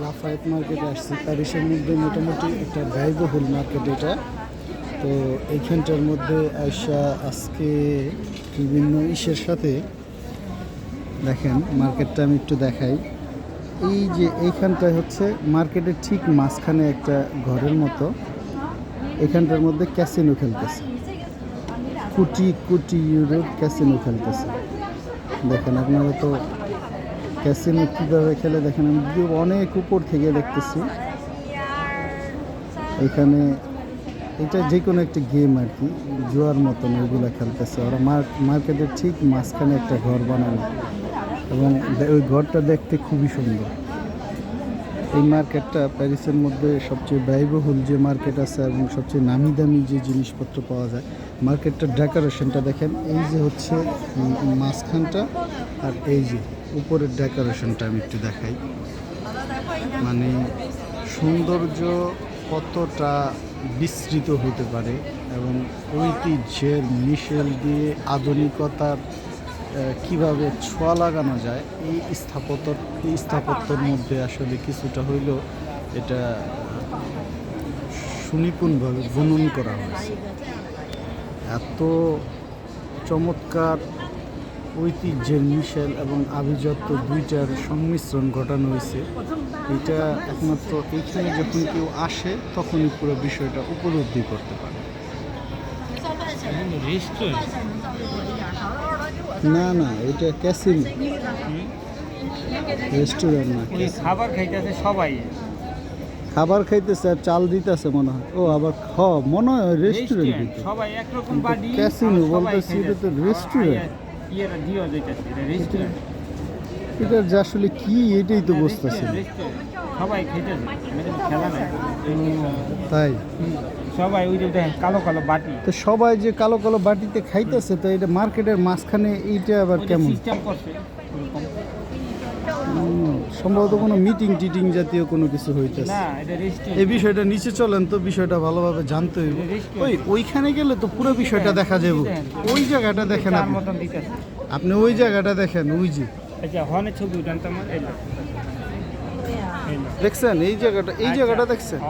লাফায়েত মার্কেটে আসছি। প্যারিসের মধ্যে মোটামুটি একটা ব্যয়বহুল মার্কেট এটা। তো এইখানটার মধ্যে আয়সা আজকে বিভিন্ন ইসের সাথে দেখেন মার্কেটটা আমি একটু দেখাই। এই যে এইখানটায় হচ্ছে মার্কেটের ঠিক মাঝখানে একটা ঘরের মতো। এখানটার মধ্যে ক্যাসিনো খেলতেছে। কোটি কোটি ইউরোর ক্যাসিনো খেলতেছে। দেখেন আপনারা তো ক্যাসিনো কীভাবে খেলে দেখেন, আমি অনেক উপর থেকে দেখতেছি। এখানে এটা যে কোনো একটা গেম আর কি, জুয়ার মতন ওইগুলো খেলতেছে। ওরা মার্কেটের ঠিক মাঝখানে একটা ঘর বানানো। এবং ওই ঘরটা দেখতে খুবই সুন্দর। এই মার্কেটটা প্যারিসের মধ্যে সবচেয়ে ব্যয়বহুল যে মার্কেট আছে এবং সবচেয়ে নামি দামি যে জিনিসপত্র পাওয়া যায়, মার্কেটটার ডেকোরেশনটা দেখেন। এই যে হচ্ছে মাঝখানটা আর এই যে উপরের ডেকোরেশনটা আমি একটু দেখাই। মানে সৌন্দর্য কতটা বিস্তৃত হতে পারে এবং ঐতিহ্যের মিশেল দিয়ে আধুনিকতার কীভাবে ছোঁয়া লাগানো যায়, এই স্থাপত্য, এই স্থাপত্যের মধ্যে আসলে কিছুটা হইলেও এটা সুনিপুণভাবে বুনন করা হয়েছে। এত চমৎকার ঐতিহ্যের মিশেল এবং আভিজাত্য দুইটার সংমিশ্রণ ঘটানো হয়েছে। এটা একমাত্র এইখানে যখন কেউ আসে, তখনই পুরো বিষয়টা উপলব্ধি করতে পারে। না না এটা ক্যাসিনো। রেস্টুরেন্ট না খাবার খাইতেছে সবাই। খাবার খাইতেছে আর চাল দিতেছে মনে হয়। ও আবার খ মনে হয় রেস্টুরেন্ট রেস্টুরেন্ট সবাই একরকম বাড়ি সবাই বলতেছি, এটা তো। ইয়েরা দিও যাইতেছে এটা রেস্টুরেন্ট এটা যে আসলে কি এটাই তো বুঝতেছি সবাই খাইতেছে এটা খেলা নাই। তাই। সবাই ওই যে দেখেন কালো কালো বাটি। তো সবাই যে কালো কালো বাটিতে খাইতেছে তো এটা মার্কেটের মাঝখানে এইটা আবার কেমন? সিস্টেম করছে সম্ভবত কোনো মিটিং টিটিং জাতীয় কোনো কিছু হইতেছে। এই বিষয়টা নিচে চলেন তো বিষয়টা ভালোভাবে জানতে হইব। ওই ওইখানে গেলে তো পুরো বিষয়টা দেখা যাব ওই জায়গাটা দেখেন আপনি। আপনি ওই জায়গাটা দেখেন ওই যে। আচ্ছা দেখছেন? এই জায়গাটা এই জায়গাটা দেখছেন?